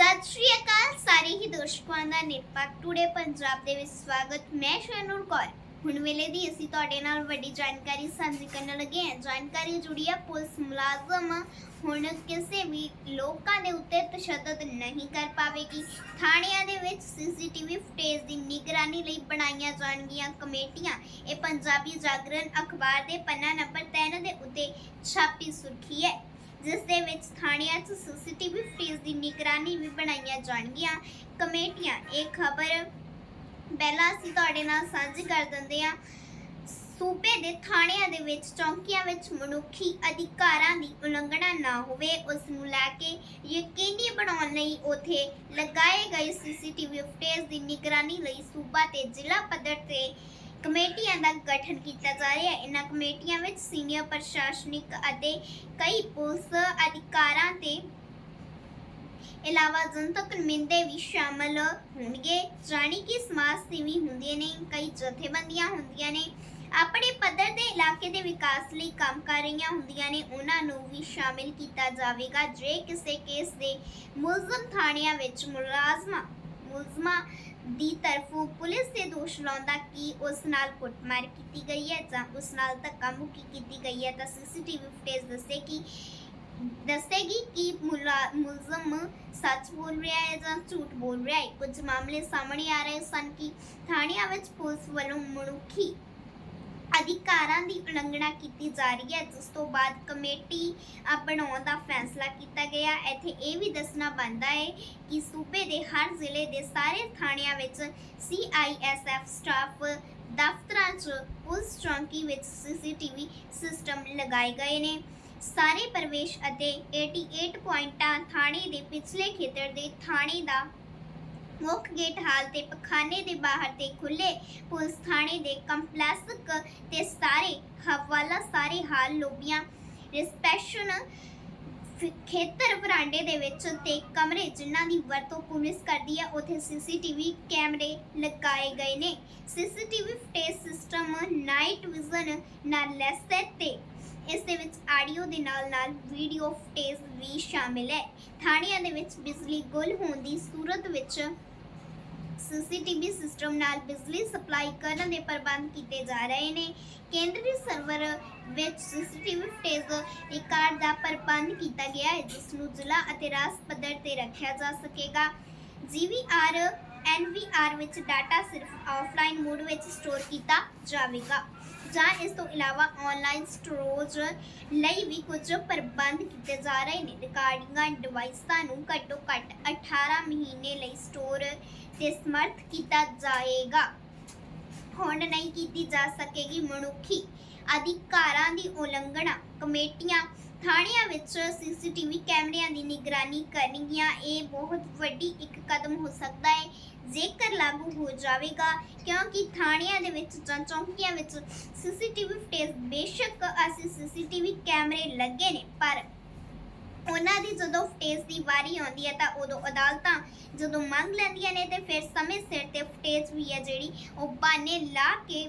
ਸਤਿ ਸ਼੍ਰੀ ਅਕਾਲ, ਸਾਰੇ ਹੀ ਦਰਸ਼ਕਾਂ ਦਾ ਨਿਰਪੱਖ ਟੂਡੇ ਪੰਜਾਬ ਦੇ ਵਿੱਚ ਸਵਾਗਤ। ਮੈਂ ਸ਼ੈਨੂਰ ਕੌਰ। ਹੁਣ ਵੇਲੇ ਦੀ ਅਸੀਂ ਤੁਹਾਡੇ ਨਾਲ ਵੱਡੀ ਜਾਣਕਾਰੀ ਸਾਂਝੀ ਕਰਨ ਲੱਗੇ ਹਾਂ। ਜਾਣਕਾਰੀ ਜੁੜੀ ਹੈ ਪੁਲਿਸ ਮੁਲਾਜ਼ਮ। ਹੁਣ ਕਿਸੇ ਵੀ ਲੋਕਾਂ ਦੇ ਉੱਤੇ ਤਸ਼ੱਦਦ ਨਹੀਂ ਕਰ ਪਾਵੇਗੀ। ਥਾਣਿਆਂ ਦੇ ਵਿੱਚ ਸੀਸੀਟੀਵੀ ਫੁਟੇਜ ਦੀ ਨਿਗਰਾਨੀ ਲਈ ਬਣਾਈਆਂ ਜਾਣਗੀਆਂ ਕਮੇਟੀਆਂ। ਇਹ ਪੰਜਾਬੀ ਜਾਗਰਣ ਅਖਬਾਰ ਦੇ ਪੰਨਾ ਨੰਬਰ 3 ਦੇ ਉੱਤੇ ਛਾਪੀ ਸੁਰਖੀ ਹੈ। ਜਿਸ ਦੇ ਵਿੱਚ ਥਾਣਿਆਂ 'ਚ ਸੀਸੀਟੀਵੀ ਫੁਟੇਜ ਦੀ ਨਿਗਰਾਨੀ ਵੀ ਬਣਾਈਆਂ ਜਾਣਗੀਆਂ। ਕਮੇਟੀਆਂ, ਇਹ ਖਬਰ ਪਹਿਲਾਂ ਅਸੀਂ ਤੁਹਾਡੇ ਨਾਲ ਸਾਂਝੀ ਕਰ ਦਿੰਦੇ ਹਾਂ। ਸੂਬੇ ਦੇ ਥਾਣਿਆਂ ਦੇ ਵਿੱਚ ਚੌਂਕੀਆਂ ਵਿੱਚ ਮਨੁੱਖੀ ਅਧਿਕਾਰਾਂ ਦੀ ਉਲੰਘਣਾ ਨਾ ਹੋਵੇ, ਉਸ ਨੂੰ ਲੈ ਕੇ ਯਕੀਨੀ ਬਣਾਉਣ ਲਈ ਉਥੇ ਲਗਾਏ ਗਏ ਸੀਸੀਟੀਵੀ ਫੁਟੇਜ ਦੀ ਨਿਗਰਾਨੀ ਲਈ ਸੂਬਾ ਤੇ ਜ਼ਿਲ੍ਹਾ ਪੱਧਰ ਤੇ ਕਮੇਟੀਆਂ ਦਾ ਗਠਨ ਕੀਤਾ ਜਾ ਰਿਹਾ ਹੈ। ਇਹਨਾਂ ਕਮੇਟੀਆਂ ਵਿੱਚ ਸੀਨੀਅਰ ਪ੍ਰਸ਼ਾਸਨਿਕ ਅਤੇ ਕਈ ਪੁਲਿਸ ਅਧਿਕਾਰਾਂ ਤੇ ਇਲਾਵਾ ਜਨਤਕ ਨੁਮਾਇੰਦੇ ਵੀ ਸ਼ਾਮਲ ਹੋਣਗੇ। ਜਾਣੀ ਕਿ ਸਮਾਜ ਸੇਵੀ ਹੁੰਦੇ ਨੇ, ਕਈ ਜਥੇਬੰਦੀਆਂ ਹੁੰਦੀਆਂ ਨੇ। ਆਪਣੇ ਪੱਧਰ ਦੇ ਇਲਾਕੇ ਦੇ ਵਿਕਾਸ ਲਈ ਕੰਮ ਕਰ ਰਹੀਆਂ ਹੁੰਦੀਆਂ ਨੇ। ਉਹਨਾਂ ਨੂੰ ਵੀ ਸ਼ਾਮਿਲ ਕੀਤਾ ਜਾਵੇਗਾ। ਜੇ ਕਿਸੇ ਕੇਸ ਦੇ ਮੁਲਜ਼ਮ ਥਾਣਿਆਂ ਵਿੱਚ ਮੁਲਾਜ਼ਮਾਂ, ਮੁਲਜ਼ਮਾਂ ਦੀ ਤਰਫੋਂ ਪੁਲਿਸ ਲਾਉਂਦਾ ਕਿ ਉਸ ਨਾਲ ਕੁੱਟਮਾਰ ਕੀਤੀ ਗਈ ਹੈ ਜਾਂ ਉਸ ਨਾਲ ਧੱਕਾ ਮੁੱਕੀ ਕੀਤੀ ਗਈ ਹੈ ਤਾਂ ਸੀਸੀਟੀਵੀ ਫੁਟੇਜ ਦੱਸੇਗੀ ਦੱਸੇਗੀ ਕਿ ਮੁਲਾ- ਮੁਲਜ਼ਮ ਸੱਚ ਬੋਲ ਰਿਹਾ ਹੈ ਜਾਂ ਝੂਠ ਬੋਲ ਰਿਹਾ ਹੈ। ਕੁਝ ਮਾਮਲੇ ਸਾਹਮਣੇ ਆ ਰਹੇ ਸਨ ਕਿ ਥਾਣਿਆਂ ਵਿੱਚ ਪੁਲਿਸ ਵੱਲੋਂ ਮਨੁੱਖੀ ਅਧਿਕਾਰਾਂ ਦੀ ਉਲੰਘਣਾ ਕੀਤੀ ਜਾ ਰਹੀ ਹੈ, ਜਿਸ ਤੋਂ ਬਾਅਦ ਕਮੇਟੀ ਬਣਾਉਣ ਦਾ ਫੈਸਲਾ ਕੀਤਾ ਗਿਆ। ਇੱਥੇ ਇਹ ਵੀ ਦੱਸਣਾ ਬਣਦਾ ਹੈ ਕਿ ਸੂਬੇ ਦੇ ਹਰ ਜ਼ਿਲ੍ਹੇ ਦੇ ਸਾਰੇ ਥਾਣਿਆਂ ਵਿੱਚ ਸੀਆਈਐਸਐਫ ਸਟਾਫ ਦਫ਼ਤਰਾਂ 'ਚ ਪੁਲਿਸ ਚੌਂਕੀ ਵਿੱਚ ਸੀਸੀਟੀਵੀ ਸਿਸਟਮ ਲਗਾਏ ਗਏ ਨੇ। ਸਾਰੇ ਪ੍ਰਵੇਸ਼ ਅਤੇ 88 ਪੁਆਇੰਟਾਂ ਥਾਣੇ ਦੇ ਪਿਛਲੇ ਖੇਤਰ ਦੇ ਥਾਣੇ ਦਾ ਮੁੱਖ ਗੇਟ ਹਾਲ ਤੇ ਪਖਾਨੇ ਦੇ ਬਾਹਰ ਤੇ ਖੁੱਲੇ ਪੁਲਿਸ ਥਾਣੇ ਦੇ ਕੰਪਲੈਕਸ ਤੇ ਸਾਰੇ ਹਵਾਲਾ ਸਾਰੇ ਹਾਲ ਲੋਬੀਆਂ, ਰਿਸੈਪਸ਼ਨ ਫ- ਖੇਤਰ ਵਰਾਂਡੇ ਦੇ ਵਿੱਚ ਤੇ ਕਮਰੇ ਜਿਨ੍ਹਾਂ ਦੀ ਵਰਤੋਂ ਪੁਲਿਸ ਕਰਦੀ ਹੈ, ਉਥੇ ਸੀਸੀਟੀਵੀ ਕੈਮਰੇ ਲਗਾਏ ਗਏ ਨੇ। CCTV footage system night vision ਨਾਲ ਲੈਸ ਹੈ ਤੇ ਇਸ ਦੇ ਵਿੱਚ ਆਡੀਓ ਦੇ ਨਾਲ ਨਾਲ ਵੀਡੀਓ ਫੁਟੇਜ ਵੀ ਸ਼ਾਮਿਲ ਹੈ। ਥਾਣਿਆਂ ਦੇ ਵਿੱਚ ਬਿਜਲੀ ਗੁੱਲ ਹੋਣ ਦੀ ਸੂਰਤ ਵਿੱਚ ਸੀਸੀਟੀਵੀ ਸਿਸਟਮ ਨਾਲ ਬਿਜਲੀ ਸਪਲਾਈ ਕਰਨ ਦੇ ਪ੍ਰਬੰਧ ਕੀਤੇ ਜਾ ਰਹੇ ਨੇ। ਕੇਂਦਰੀ ਸਰਵਰ ਵਿੱਚ ਸੀਸੀਟੀਵੀ ਫੁਟੇਜ ਰਿਕਾਰਡ ਦਾ ਪ੍ਰਬੰਧ ਕੀਤਾ ਗਿਆ ਹੈ, ਜਿਸ ਨੂੰ ਜ਼ਿਲ੍ਹਾ ਅਤੇ ਰਾਜ ਪੱਧਰ ਤੇ ਰੱਖਿਆ ਜਾ ਸਕੇਗਾ। ਜੀਵੀਆਰ ਐਨਵੀਆਰ ਵਿੱਚ ਡਾਟਾ ਸਿਰਫ ਆਫਲਾਈਨ ਮੋਡ ਵਿੱਚ ਸਟੋਰ ਕੀਤਾ ਜਾਵੇਗਾ ਜਾਂ ਇਸ ਤੋਂ ਇਲਾਵਾ ਆਨਲਾਈਨ ਸਟੋਰੇਜ ਲਈ ਵੀ ਕੁਝ ਪ੍ਰਬੰਧ ਕੀਤੇ ਜਾ ਰਹੇ ਨੇ। ਰਿਕਾਰਡਿੰਗਾਂ ਡਿਵਾਈਸਾਂ ਨੂੰ ਘੱਟੋ ਘੱਟ 18 ਮਹੀਨੇ ਲਈ ਸਟੋਰ ਤੇ ਸਮਰਥ ਕੀਤਾ ਜਾਏਗਾ। ਹੁਣ ਨਹੀਂ ਕੀਤੀ ਜਾ ਸਕੇਗੀ ਮਨੁੱਖੀ ਅਧਿਕਾਰਾਂ ਦੀ ਉਲੰਘਣਾ। ਕਮੇਟੀਆਂ ਥਾਣਿਆਂ ਵਿੱਚ ਸੀਸੀਟੀਵੀ ਕੈਮਰਿਆਂ ਦੀ ਨਿਗਰਾਨੀ ਕਰਨਗੀਆਂ। ਇਹ ਬਹੁਤ ਵੱਡੀ ਇੱਕ ਕਦਮ ਹੋ ਸਕਦਾ ਹੈ। ਜੇਕਰ ਲਾਗੂ ਹੋ ਜਾਵੇਗਾ, ਕਿਉਂਕਿ ਥਾਣਿਆਂ ਦੇ ਵਿੱਚ ਜਾਂ ਚੌਂਕੀਆਂ ਵਿੱਚ ਸੀਸੀਟੀਵੀ ਫੁਟੇਜ ਬੇਸ਼ੱਕ ਅਸੀਂ ਸੀਸੀਟੀਵੀ ਕੈਮਰੇ ਲੱਗੇ ਨੇ, ਪਰ ਉਹਨਾਂ ਦੀ ਜਦੋਂ ਫਟੇਜ ਦੀ ਵਾਰੀ ਆਉਂਦੀ ਹੈ ਤਾਂ ਉਦੋਂ ਅਦਾਲਤਾਂ ਜਦੋਂ ਮੰਗ ਲੈਂਦੀਆਂ ਨੇ ਤੇ ਫਿਰ ਸਮੇਂ ਸਿਰ ਤੇ ਫਟੇਜ ਵੀ ਹੈ ਜਿਹੜੀ, ਉਹ ਬਾਨੇ ਲਾ ਕੇ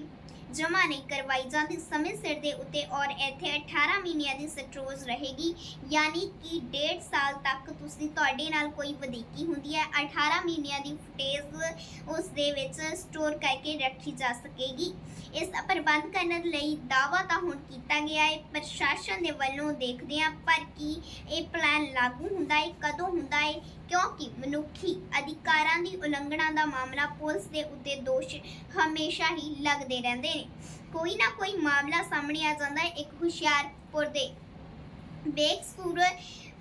ਜਮ੍ਹਾਂ ਨਹੀਂ ਕਰਵਾਈ ਜਾਂਦੀ। ਸਮੇਂ ਸਿਰ ਦੇ ਉੱਤੇ ਔਰ ਇੱਥੇ 18 ਮਹੀਨਿਆਂ ਦੀ ਸਟਰੋਜ ਰਹੇਗੀ। ਯਾਨੀ ਕਿ 1.5 ਸਾਲ ਤੱਕ ਤੁਸੀਂ ਤੁਹਾਡੇ ਨਾਲ ਕੋਈ ਵਧੀਕੀ ਹੁੰਦੀ ਹੈ। 18 ਮਹੀਨਿਆਂ ਦੀ ਫੁਟੇਜ ਉਸ ਦੇ ਵਿੱਚ ਸਟੋਰ ਕਰਕੇ ਰੱਖੀ ਜਾ ਸਕੇਗੀ। ਇਸ ਦਾ ਪ੍ਰਬੰਧ ਕਰਨ ਲਈ ਦਾਅਵਾ ਤਾਂ ਹੁਣ ਕੀਤਾ ਗਿਆ ਹੈ। ਪ੍ਰਸ਼ਾਸਨ ਦੇ ਵੱਲੋਂ ਦੇਖਦੇ ਹਾਂ ਪਰ ਕੀ ਇਹ ਪਲਾਨ ਲਾਗੂ ਹੁੰਦਾ ਹੈ, ਕਦੋਂ ਹੁੰਦਾ ਹੈ ਕਿਉਂਕਿ ਮਨੁੱਖੀ ਅਧਿਕਾਰਾਂ ਦੀ ਉਲੰਘਣਾ ਦਾ ਮਾਮਲਾ ਪੁਲਿਸ ਦੇ ਉੱਤੇ ਦੋਸ਼ ਹਮੇਸ਼ਾ ਹੀ ਲੱਗਦੇ ਰਹਿੰਦੇ ਨੇ। ਕੋਈ ਨਾ ਕੋਈ ਮਾਮਲਾ ਸਾਹਮਣੇ ਆ ਜਾਂਦਾ ਹੈ। ਇੱਕ ਹੁਸ਼ਿਆਰਪੁਰ ਦੇ ਬੇਕਸੂਰ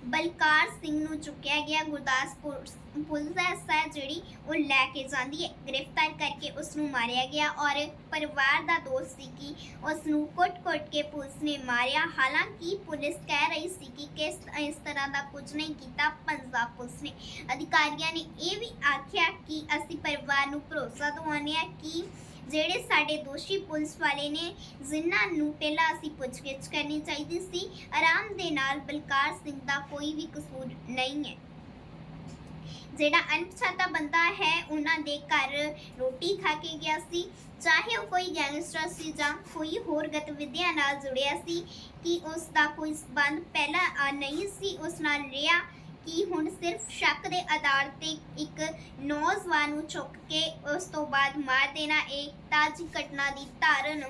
ਬਲਕਾਰ ਸਿੰਘ ਨੂੰ ਚੁੱਕਿਆ ਗਿਆ ਗੁਰਦਾਸਪੁਰ। ਪੁਲਿਸ ਐਸਾ ਜਿਹੜੀ ਉਹ ਲੈ ਕੇ ਜਾਂਦੀ ਹੈ। ਗ੍ਰਿਫਤਾਰ ਕਰਕੇ ਉਸ ਨੂੰ ਮਾਰਿਆ ਗਿਆ ਔਰ ਪਰਿਵਾਰ ਦਾ ਦੋਸ਼ ਸੀ ਕਿ ਉਸ ਨੂੰ ਕੁੱਟ-ਕੁੱਟ ਕੇ ਪੁਲਿਸ ਨੇ ਮਾਰਿਆ। ਹਾਲਾਂਕਿ ਪੁਲਿਸ ਕਹਿ ਰਹੀ ਸੀ ਕਿ ਕਿਸ ਇਸ ਤਰ੍ਹਾਂ ਦਾ ਕੁਝ ਨਹੀਂ ਕੀਤਾ ਪੰਜਾਬ ਪੁਲਿਸ ਨੇ। ਅਧਿਕਾਰੀਆਂ ਨੇ ਇਹ ਵੀ ਆਖਿਆ ਕਿ ਅਸੀਂ ਪਰਿਵਾਰ ਨੂੰ ਭਰੋਸਾ ਦਿਵਾਉਂਦੇ ਹਾਂ ਕਿ ਜਿਹੜੇ ਸਾਡੇ ਦੋਸ਼ੀ ਪੁਲਿਸ ਵਾਲੇ ਨੇ, ਜਿਨ੍ਹਾਂ ਨੂੰ ਪਹਿਲਾਂ ਅਸੀਂ ਪੁੱਛਗਿੱਛ ਕਰਨੀ ਚਾਹੀਦੀ ਸੀ, ਆਰਾਮ ਦੇ ਨਾਲ ਬਲਕਾਰ ਸਿੰਘ ਦਾ ਕੋਈ ਵੀ ਕਸੂਰ ਨਹੀਂ ਹੈ। ਜਿਹੜਾ ਅਣਪਛਾਤਾ ਬੰਦਾ ਹੈ, ਉਹਨਾਂ ਦੇ ਘਰ ਰੋਟੀ ਖਾ ਕੇ ਗਿਆ ਸੀ। ਚਾਹੇ ਉਹ ਕੋਈ ਗੈਂਗਸਟਰ ਸੀ ਜਾਂ ਕੋਈ ਹੋਰ ਗਤੀਵਿਧੀਆਂ ਨਾਲ ਜੁੜਿਆ ਸੀ, ਕਿ ਉਸ ਦਾ ਕੋਈ ਸਬੰਧ ਪਹਿਲਾਂ ਨਹੀਂ ਸੀ, ਉਸ ਨਾਲ ਰਿਹਾ ਕਿ ਹੁਣ ਸਿਰਫ ਸ਼ੱਕ ਦੇ ਆਧਾਰ ਤੇ ਇੱਕ ਨੌਜਵਾਨ ਨੂੰ ਚੁੱਕ ਕੇ ਉਸ ਤੋਂ ਬਾਅਦ ਮਾਰ ਦੇਣਾ, ਇਹ ਤਾਜੀ ਘਟਨਾ ਦੀ ਧਾਰਨ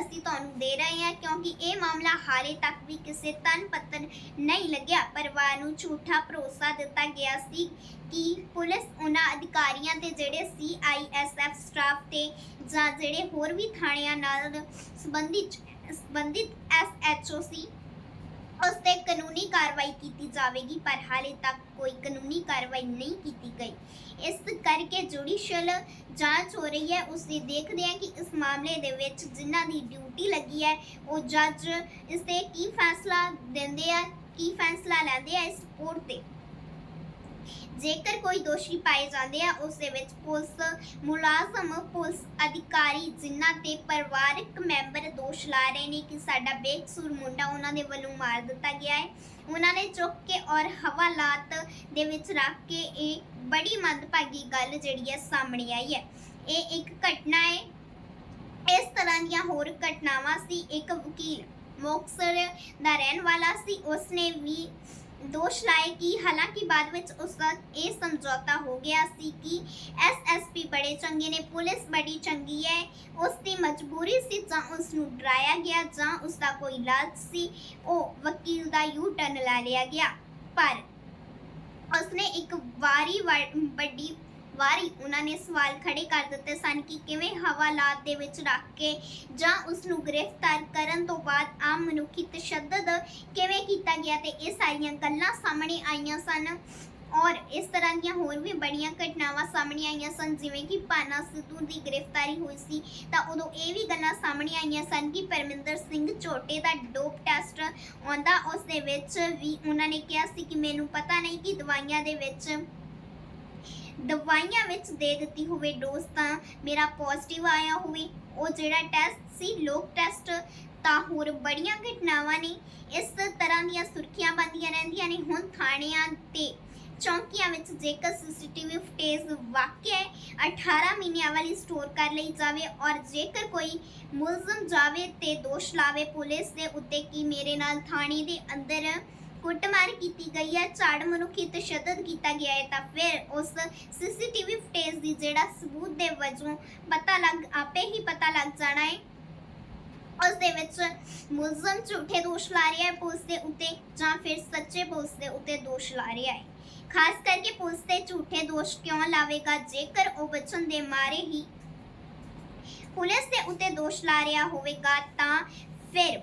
ਅਸੀਂ ਤੁਹਾਨੂੰ ਦੇ ਰਹੇ ਹਾਂ, ਕਿਉਂਕਿ ਇਹ ਮਾਮਲਾ ਹਾਲੇ ਤੱਕ ਵੀ ਕਿਸੇ ਤਨ ਪੱਤਰ ਨਹੀਂ ਲੱਗਿਆ। ਪਰਿਵਾਰ ਨੂੰ ਝੂਠਾ ਭਰੋਸਾ ਦਿੱਤਾ ਗਿਆ ਸੀ ਕਿ ਪੁਲਿਸ ਉਹਨਾਂ ਅਧਿਕਾਰੀਆਂ ਤੇ ਜਿਹੜੇ ਸੀਆਈਐਸਐਫ ਸਟਾਫ ਤੇ ਜਾਂ ਜਿਹੜੇ ਹੋਰ ਵੀ ਥਾਣਿਆਂ ਨਾਲ ਸੰਬੰਧਿਤ ਸੰਬੰਧਿਤ ਐਸਐਚਓ ਸੀ ਉਸ ਤੇ ਕਾਨੂੰਨੀ ਕਾਰਵਾਈ ਕੀਤੀ ਜਾਵੇਗੀ, ਪਰ ਹਾਲੇ ਤੱਕ ਕੋਈ ਕਾਨੂੰਨੀ ਕਾਰਵਾਈ ਨਹੀਂ ਕੀਤੀ ਗਈ। ਇਸ ਕਰਕੇ ਜੁਡੀਸ਼ੀਅਲ ਜਾਂਚ ਹੋ ਰਹੀ ਹੈ। ਉਸ ਦੇ ਦੇਖਦੇ ਹਾਂ ਕਿ ਇਸ ਮਾਮਲੇ ਦੇ ਵਿੱਚ ਜਿਨ੍ਹਾਂ ਦੀ ਡਿਊਟੀ ਲੱਗੀ ਹੈ, ਉਹ ਜੱਜ ਇਸ ਤੇ ਕੀ ਫੈਸਲਾ ਦਿੰਦੇ ਆ, ਕੀ ਫੈਸਲਾ ਲੈਂਦੇ ਆ ਇਸ ਕੋਰਟ ਤੇ। ਜੇਕਰ ਕੋਈ ਦੋਸ਼ੀ ਪਾਏ ਜਾਂਦੇ ਆ, ਉਸ ਦੇ ਵਿੱਚ ਪੁਲਿਸ ਮੁਲਾਜ਼ਮ, ਪੁਲਿਸ ਅਧਿਕਾਰੀ ਜਿਨ੍ਹਾਂ ਤੇ ਪਰਿਵਾਰਕ ਮੈਂਬਰ ਦੋਸ਼ ਲਾ ਰਹੇ ਨੇ ਕਿ ਸਾਡਾ ਬੇਕਸੂਰ ਮੁੰਡਾ ਉਹਨਾਂ ਦੇ ਵੱਲੋਂ ਮਾਰ ਦਿੱਤਾ ਗਿਆ ਹੈ, ਉਹਨਾਂ ਨੇ ਚੁੱਕ ਕੇ ਔਰ ਹਵਾਲਾਤ ਦੇ ਵਿੱਚ ਰੱਖ ਕੇ ਇਹ ਬੜੀ ਮੰਦਭਾਗੀ ਗੱਲ ਜਿਹੜੀ ਹੈ ਸਾਹਮਣੇ ਆਈ ਹੈ। ਇਹ ਇੱਕ ਘਟਨਾ ਹੈ। ਇਸ ਤਰ੍ਹਾਂ ਦੀਆਂ ਹੋਰ ਘਟਨਾਵਾਂ ਸੀ। ਇੱਕ ਵਕੀਲ ਮੁਕਤਸਰ ਦਾ ਰਹਿਣ ਵਾਲਾ ਸੀ। ਉਸਨੇ ਵੀ ਦੋਸ਼ ਲਾਏ ਕਿ ਹਾਲਾਂਕਿ ਬਾਅਦ ਵਿੱਚ ਉਸ ਦਾ ਇਹ ਸਮਝੌਤਾ ਹੋ ਗਿਆ ਸੀ ਕਿ ਐਸਐਸਪੀ ਬੜੇ ਚੰਗੇ ਨੇ, ਪੁਲਿਸ ਬੜੀ ਚੰਗੀ ਹੈ, ਉਸ ਦੀ ਮਜਬੂਰੀ ਸੀ ਜਾਂ ਉਸ ਨੂੰ ਡਰਾਇਆ ਗਿਆ ਜਾਂ ਉਸ ਦਾ ਕੋਈ ਲਾਲਚ ਸੀ, ਉਹ ਵਕੀਲ ਦਾ ਯੂ ਟਰਨ ਲਾ ਲਿਆ ਗਿਆ। ਪਰ ਉਸਨੇ ਇੱਕ ਵਾਰੀ ਵ- ਵੱਡੀ ਵਾਰੀ ਉਹਨਾਂ ਨੇ ਸਵਾਲ ਖੜੇ ਕਰ ਦਿੱਤੇ ਸਨ ਕਿ ਕਿਵੇਂ ਹਵਾਲਾਤ ਦੇ ਵਿੱਚ ਰੱਖ ਕੇ ਜਾਂ ਉਸ ਨੂੰ ਗ੍ਰਿਫਤਾਰ ਕਰਨ ਤੋਂ ਬਾਅਦ ਆਮ ਮਨੁੱਖੀ ਤਸ਼ੱਦਦ ਕਿਵੇਂ ਕੀਤਾ ਗਿਆ ਤੇ ਇਹ ਸਾਰੀਆਂ ਗੱਲਾਂ ਸਾਹਮਣੇ ਆਈਆਂ ਸਨ। ਔਰ ਇਸ ਤਰ੍ਹਾਂ ਦੀਆਂ ਹੋਰ ਵੀ ਬੜੀਆਂ ਘਟਨਾਵਾਂ ਸਾਹਮਣੇ ਆਈਆਂ ਸਨ, ਜਿਵੇਂ ਕਿ ਪਾਨਾ ਸਿੱਧੂ ਦੀ ਗ੍ਰਿਫਤਾਰੀ ਹੋਈ ਸੀ, ਤਾਂ ਉਦੋਂ ਇਹ ਵੀ ਗੱਲਾਂ ਸਾਹਮਣੇ ਆਈਆਂ ਸਨ ਕਿ ਪਰਮਿੰਦਰ ਸਿੰਘ ਝੋਟੇ ਦਾ ਡੋਪ ਟੈਸਟ ਆਉਂਦਾ, ਉਸ ਦੇ ਵਿੱਚ ਵੀ ਉਹਨਾਂ ਨੇ ਕਿਹਾ ਸੀ ਕਿ ਮੈਨੂੰ ਪਤਾ ਨਹੀਂ ਕਿ ਦਵਾਈਆਂ ਦੇ ਵਿੱਚ ਦਵਾਈਆਂ ਵਿੱਚ ਦੇ ਦਿੱਤੀ ਹੋਵੇ ਡੋਜ਼ ਤਾਂ ਮੇਰਾ ਪੋਜ਼ਿਟਿਵ ਆਇਆ ਹੋਵੇ। ਉਹ ਜਿਹੜਾ ਟੈਸਟ ਸੀ, ਲੋਕ ਟੈਸਟ ਤਾਂ ਹੋਰ ਬੜੀਆਂ ਘਟਨਾਵਾਂ ਨੇ। ਇਸ ਤਰ੍ਹਾਂ ਦੀਆਂ ਸੁਰਖੀਆਂ ਬੰਦੀਆਂ ਰਹਿੰਦੀਆਂ ਨੇ ਹੁਣ ਥਾਣਿਆਂ ਤੇ। ਚੌਂਕੀਆਂ ਵਿੱਚ ਜੇਕਰ ਸੀਸੀਟੀਵੀ ਫੁਟੇਜ ਵਾਕਿਆ ਹੈ 18 ਮਹੀਨਿਆਂ ਵਾਲੀ ਸਟੋਰ ਕਰ ਲਈ ਜਾਵੇ ਔਰ ਜੇਕਰ ਕੋਈ ਮੁਲਜ਼ਮ ਜਾਵੇ ਤੇ ਦੋਸ਼ ਲਾਵੇ ਪੁਲਿਸ ਦੇ ਉੱਤੇ ਕਿ ਮੇਰੇ ਨਾਲ ਥਾਣੇ ਦੇ ਅੰਦਰ ਕੁੱਟਮਾਰ ਕੀਤੀ ਗਈ ਹੈ। ਝਾੜ ਮਨੁੱਖੀ ਤਸ਼ੱਦਦ ਕੀਤਾ ਗਿਆ ਹੈ। ਤਾਂ ਫਿਰ ਉਸ ਸੀਸੀਟੀਵੀ ਫੁਟੇਜ ਦੀ ਜਿਹੜਾ ਸਬੂਤ ਦੇ ਵਜੋਂ ਪਤਾ ਲੱਗ, ਆਪੇ ਹੀ ਪਤਾ ਲੱਗ ਜਾਣਾ ਹੈ। ਉਸ ਦੇ ਵਿੱਚ ਮੁਲਜ਼ਮ ਝੂਠੇ ਦੋਸ਼ ਲਾ ਰਿਹਾ ਹੈ। ਪੁਲਿਸ ਦੇ ਉੱਤੇ ਜਾਂ ਫਿਰ ਸੱਚੇ ਪੁਲਿਸ ਦੇ ਉੱਤੇ ਦੋਸ਼ ਲਾ ਰਿਹਾ ਹੈ। ਖਾਸ ਕਰਕੇ ਪੁਲਿਸ ਤੇ ਝੂਠੇ ਦੋਸ਼ ਕਿਉਂ ਲਾਵੇਗਾ? ਜੇਕਰ ਉਹ ਬਚਨ ਦੇ ਮਾਰੇ ਹੀ ਪੁਲਿਸ ਦੇ ਉੱਤੇ ਦੋਸ਼ ਲਾ ਰਿਹਾ ਹੋਵੇਗਾ ਤਾਂ ਫਿਰ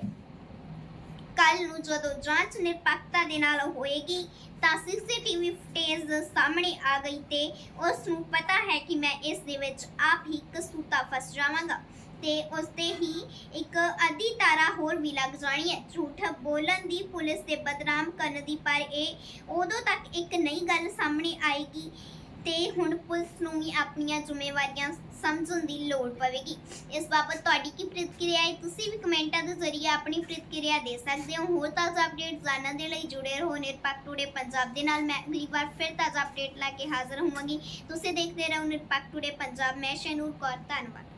ਕੱਲ ਨੂੰ ਜਦੋਂ ਜਾਂਚ ਨਿਰਪੱਖਤਾ ਦੇ ਨਾਲ ਹੋਏਗੀ, ਤਾਂ ਸੀਸੀਟੀਵੀ ਫੁਟੇਜ ਸਾਹਮਣੇ ਆ ਗਈ ਤੇ ਉਸ ਨੂੰ ਪਤਾ ਹੈ ਕਿ ਮੈਂ ਇਸ ਦੇ ਵਿੱਚ ਆਪ ਹੀ ਕਸੂਤਾ ਫਸ ਜਾਵਾਂਗਾ ਤੇ ਉਸ ਤੇ ਹੀ ਇੱਕ ਅੱਧੀ ਤਾਰਾ ਹੋਰ ਵੀ ਲੱਗ ਜਾਣੀ ਹੈ। ਝੂਠ ਬੋਲਣ ਦੀ ਪੁਲਿਸ ਤੇ ਬਦਨਾਮ ਕਰਨ ਦੀ, ਪਰ ਇਹ ਉਦੋਂ ਤੱਕ ਇੱਕ ਨਈ ਗੱਲ ਸਾਹਮਣੇ ਆਏਗੀ ਤੇ ਹੁਣ ਪੁਲਿਸ ਨੂੰ ਵੀ ਆਪਣੀਆਂ ਜ਼ਿੰਮੇਵਾਰੀਆਂ ਸਮਝਣ ਦੀ ਲੋੜ ਪਵੇਗੀ। ਇਸ ਬਾਬਤ ਤੁਹਾਡੀ ਕੀ ਪ੍ਰਤੀਕਿਰਿਆ ਹੈ? ਤੁਸੀਂ ਵੀ ਕਮੈਂਟਾਂ ਦੇ ਜ਼ਰੀਏ ਆਪਣੀ ਪ੍ਰਤੀਕਿਰਿਆ ਦੇ ਸਕਦੇ ਹੋ। ਹੋਰ ਤਾਜ਼ਾ ਅਪਡੇਟ ਜਾਣਨ ਦੇ ਲਈ ਜੁੜੇ ਰਹੋ ਨਿਰਪੱਖ ਟੂਡੇ ਪੰਜਾਬ ਦੇ ਨਾਲ। ਮੈਂ ਅਗਲੀ ਵਾਰ ਫਿਰ ਤਾਜ਼ਾ ਅਪਡੇਟ ਲੈ ਕੇ ਹਾਜ਼ਰ ਹੋਵਾਂਗੀ। ਤੁਸੀਂ ਦੇਖਦੇ ਰਹੋ ਨਿਰਪੱਖ ਟੂਡੇ ਪੰਜਾਬ। ਮੈਂ ਸ਼ੈਨੂਰ ਕੌਰ। ਧੰਨਵਾਦ।